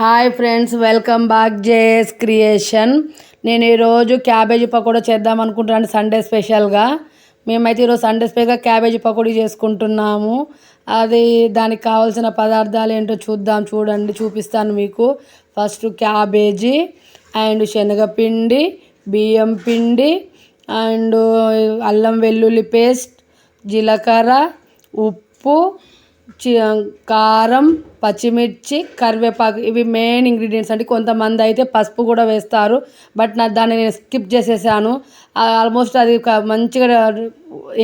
Hi friends welcome back JS creation. నేను ఈరోజు cabbage pakoda చేద్దాం అనుకుంటున్నాను సండే స్పెషల్గా. మేమైతే ఈరోజు సండే స్పెషల్గా క్యాబేజీ పకోడీ చేసుకుంటున్నాము. అది దానికి కావాల్సిన పదార్థాలు ఏంటో చూద్దాం చూడండి చూపిస్తాను మీకు. ఫస్ట్ క్యాబేజీ అండ్ శనగపిండి బియ్యం పిండి అండ్ అల్లం వెల్లుల్లి పేస్ట్ జీలకర్ర ఉప్పు కారం పచ్చిమిర్చి కరివేపాకు ఇవి మెయిన్ ఇంగ్రీడియంట్స్ అండి. కొంతమంది అయితే పసుపు కూడా వేస్తారు. బట్ నా దాన్ని నేను స్కిప్ చేసేసాను. ఆల్మోస్ట్ అది ఒక మంచిగా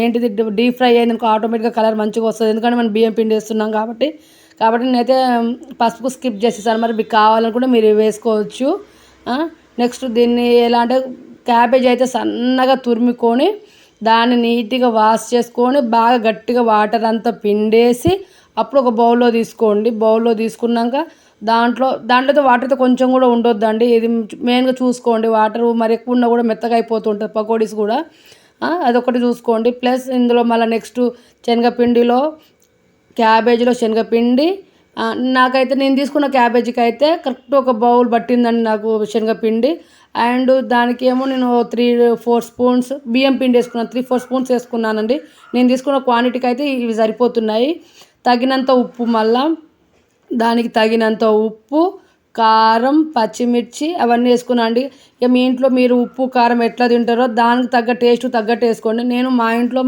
ఏంటిది డీప్ ఫ్రై అయింది ఆటోమేటిక్గా కలర్ మంచిగా వస్తుంది. ఎందుకంటే మనం బియ్యం పిండి వేస్తున్నాం కాబట్టి. కాబట్టి నేనైతే పసుపు స్కిప్ చేసేసాను. మరి మీకు కావాలనుకుంటే మీరు వేసుకోవచ్చు. నెక్స్ట్ దీన్ని ఎలా అంటే క్యాబేజ్ అయితే సన్నగా తురుముకొని దాన్ని నీట్గా వాష్ చేసుకొని బాగా గట్టిగా వాటర్ అంతా పిండేసి అప్పుడు ఒక బౌల్లో తీసుకోండి. బౌల్లో తీసుకున్నాక దాంట్లో దాంట్లో వాటర్తో కొంచెం కూడా ఉండొద్దండి. ఇది మెయిన్గా చూసుకోండి. వాటర్ మరి ఎక్కువ ఉన్నా కూడా మెత్తగా అయిపోతుంటుంది. పకోడీస్ కూడా. అదొకటి చూసుకోండి. ప్లస్ ఇందులో మళ్ళీ నెక్స్ట్ శనగపిండిలో క్యాబేజీలో శనగపిండి నాకైతే నేను తీసుకున్న క్యాబేజీకి అయితే కరెక్ట్ ఒక బౌల్ పట్టిందండి నాకు శనగపిండి. అండ్ దానికి ఏమో నేను త్రీ ఫోర్ స్పూన్స్ బియ్యం పిండి వేసుకున్నాను త్రీ ఫోర్ స్పూన్స్ వేసుకున్నానండి. నేను తీసుకున్న క్వాంటిటీకి అయితే ఇవి సరిపోతున్నాయి. తగినంత ఉప్పు మళ్ళా దానికి తగినంత ఉప్పు కారం పచ్చిమిర్చి అవన్నీ వేసుకున్నా అండి. ఇక మీ ఇంట్లో మీరు ఉప్పు కారం ఎట్లా తింటారో దానికి తగ్గ టేస్ట్ తగ్గట్టు వేసుకోండి. నేను మా ఇంట్లో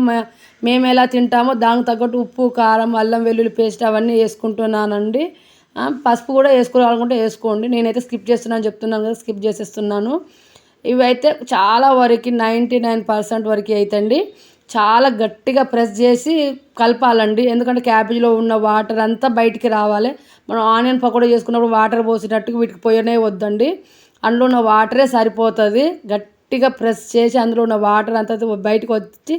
మేము ఎలా తింటామో దానికి తగ్గట్టు ఉప్పు కారం అల్లం వెల్లుల్లి పేస్ట్ అవన్నీ వేసుకుంటున్నానండి. పసుపు కూడా వేసుకోవాలనుకుంటే వేసుకోండి. నేనైతే స్కిప్ చేస్తున్నాను చెప్తున్నాను కదా స్కిప్ చేసేస్తున్నాను. ఇవైతే చాలా వరకు నైంటీ నైన్ పర్సెంట్ వరకు అవుతండి చాలా గట్టిగా ప్రెస్ చేసి కలపాలండి. ఎందుకంటే క్యాబేజీలో ఉన్న వాటర్ అంతా బయటికి రావాలి. మనం ఆనియన్ పకోడీ చేసుకున్నప్పుడు వాటర్ పోసినట్టుగా వీటికి పోయనే వద్దండి. అందులో ఉన్న వాటరే సరిపోతుంది. గట్టిగా ప్రెస్ చేసి అందులో ఉన్న వాటర్ అంతా బయటకు వచ్చి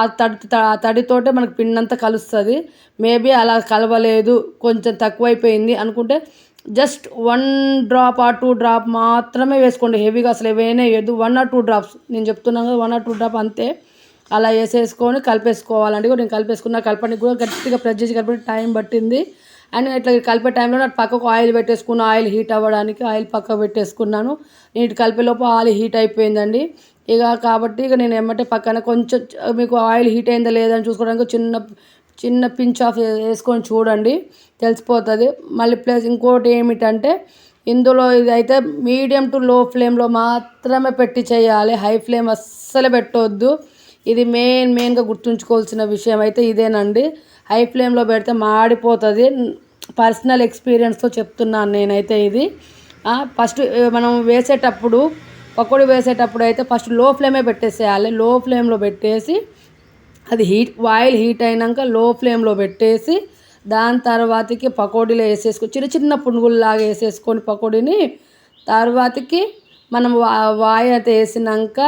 ఆ తడి ఆ తడితోటే మనకు పిండంతా కలుస్తుంది. మేబీ అలా కలవలేదు కొంచెం తక్కువైపోయింది అనుకుంటే just one drop or two drop మాత్రమే వేసుకోండి. హెవీగా అసలు ఏవైనా వేయద్దు. వన్ ఆర్ టూ డ్రాప్స్ నేను చెప్తున్నాను కదా వన్ ఆర్ టూ డ్రాప్ అంతే. అలా వేసేసుకొని కలిపేసుకోవాలండి. నేను కలిపేసుకున్న కలపడానికి కూడా గట్టిగా ప్రెస్ చేసి కలిపి టైం పట్టింది. అండ్ ఇట్లా కలిపే టైంలో నాకు పక్కకు ఆయిల్ పెట్టేసుకున్న ఆయిల్ హీట్ అవ్వడానికి ఆయిల్ పక్క పెట్టేసుకున్నాను. నీటి కలిపేలోపు ఆయిల్ హీట్ అయిపోయిందండి. ఇక కాబట్టి ఇక నేను ఏమంటే పక్కన కొంచెం మీకు ఆయిల్ హీట్ అయిందా లేదని చూసుకోవడానికి చిన్న చిన్న పించ్ ఆఫ్ వేసుకొని చూడండి. తెలిసిపోతుంది. మళ్ళీ ప్లస్ ఇంకోటి ఏమిటంటే ఇందులో ఇదైతే మీడియం టు లో ఫ్లేమ్లో మాత్రమే పెట్టి చేయాలి. హై ఫ్లేమ్ అస్సలు పెట్టవద్దు ఇది మెయిన్ మెయిన్గా గుర్తుంచుకోవాల్సిన విషయం అయితే ఇదేనండి. హై ఫ్లేమ్లో పెడితే మాడిపోతుంది. పర్సనల్ ఎక్స్పీరియన్స్తో చెప్తున్నాను నేనైతే ఇది. ఫస్ట్ మనం వేసేటప్పుడు పకోడీ వేసేటప్పుడు అయితే ఫస్ట్లో ఫ్లేమే పెట్టేసేయాలి. లో ఫ్లేమ్లో పెట్టేసి అది హీట్ ఆయిల్ హీట్ అయినాక లో ఫ్లేమ్లో పెట్టేసి దాని తర్వాతకి పకోడీలో వేసేసుకొని చిన్న చిన్న పునుగుల్లాగా వేసేసుకొని పకోడీని తర్వాతకి మనం వాయి అయితే వేసినాక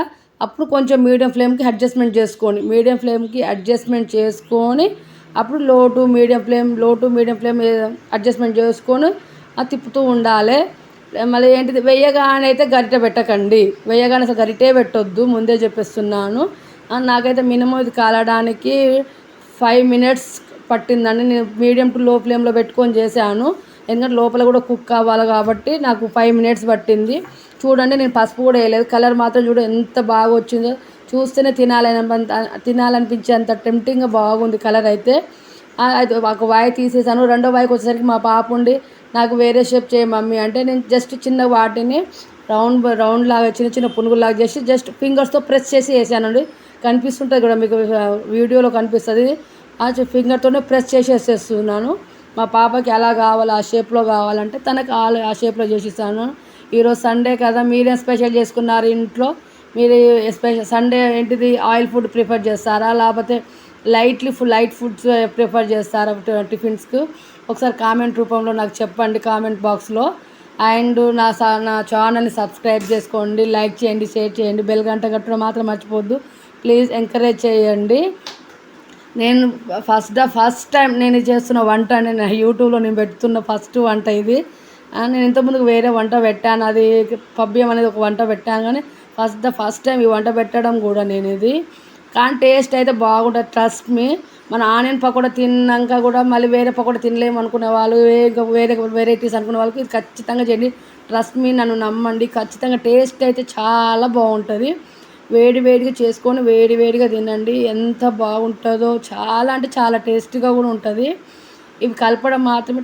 అప్పుడు కొంచెం మీడియం ఫ్లేమ్కి అడ్జస్ట్మెంట్ చేసుకోండి. మీడియం ఫ్లేమ్కి అడ్జస్ట్మెంట్ చేసుకొని అప్పుడు లో టు మీడియం ఫ్లేమ్లో టు మీడియం ఫ్లేమ్ అడ్జస్ట్మెంట్ చేసుకొని అది తిప్పుతూ ఉండాలి. మళ్ళీ ఏంటిది? వెయ్యగానైతే అయితే గరిటె పెట్టకండి. వెయ్యగానే అసలు గరిటే పెట్టొద్దు. ముందే చెప్పేస్తున్నాను. నాకైతే మినిమం ఇది కాలడానికి ఫైవ్ మినిట్స్ పట్టిందండి. నేను మీడియం టు లో ఫ్లేమ్లో పెట్టుకొని చేశాను. ఎందుకంటే లోపల కూడా కుక్ అవ్వాలి కాబట్టి నాకు ఫైవ్ మినిట్స్ పట్టింది. చూడండి నేను పసుపు కూడా వేయలేదు. కలర్ మాత్రం చూడ ఎంత బాగా వచ్చిందో. చూస్తేనే తినాలని తినాలనిపించేంత టెంప్టింగ్గా బాగుంది కలర్ అయితే. ఒక వాయి తీసేసాను. రెండో వాయికి వచ్చేసరికి మా పాప ఉండి నాకు వేరే షేప్ చేయ మమ్మీ అంటే నేను జస్ట్ చిన్న వాటిని రౌండ్ రౌండ్ లాగా చిన్న చిన్న పునుగులాగా చేసి జస్ట్ ఫింగర్స్తో ప్రెస్ చేసి వేసానండి. కనిపిస్తుంటుంది కూడా మీకు వీడియోలో కనిపిస్తుంది. ఆ ఫింగర్తోనే ప్రెస్ చేసి వేసేస్తున్నాను. మా పాపకి ఎలా కావాలి ఆ షేప్లో కావాలంటే తనకు ఆ షేప్లో చేసిస్తాను. ఈరోజు సండే కదా మీరేం స్పెషల్ చేసుకున్నారు ఇంట్లో? మీరు స్పెషల్ సండే ఏంటిది? ఆయిల్ ఫుడ్ ప్రిఫర్ చేస్తారా? లేకపోతే lightly food light foods prefer చేస్తారా టిఫిన్స్కి ఒకసారి కామెంట్ రూపంలో నాకు చెప్పండి కామెంట్ బాక్స్లో అండ్ నా నా ఛానల్ని సబ్స్క్రైబ్ చేసుకోండి. లైక్ చేయండి షేర్ చేయండి. బెల్ గంట కట్టడం మాత్రం మర్చిపోద్దు ప్లీజ్ ఎంకరేజ్ చేయండి. నేను ఫస్ట్ ద ఫస్ట్ టైం నేను చేస్తున్న వంట నేను యూట్యూబ్లో నేను పెడుతున్న ఫస్ట్ వంట ఇది. నేను ఇంతకుముందు వేరే వంట పెట్టాను. అది పబ్బియం అనేది ఒక వంట పెట్టాను కానీ ఫస్ట్ ద ఫస్ట్ టైం ఈ వంట పెట్టడం కూడా నేను ఇది. కానీ టేస్ట్ అయితే బాగుంటుంది ట్రస్ట్ మీ మన ఆనియన్ పకోడా తిన్నాక కూడా మళ్ళీ వేరే పకోడా తినలేము అనుకునే వాళ్ళు వేరే వెరైటీస్ అనుకునే వాళ్ళకి ఇది ఖచ్చితంగా చేయండి. ట్రస్ట్ మీ నన్ను నమ్మండి. ఖచ్చితంగా టేస్ట్ అయితే చాలా బాగుంటుంది. వేడి వేడిగా చేసుకొని వేడి వేడిగా తినండి. ఎంత బాగుంటుందో చాలా అంటే చాలా టేస్టీగా కూడా ఉంటుంది. ఇవి కలపడం మాత్రమే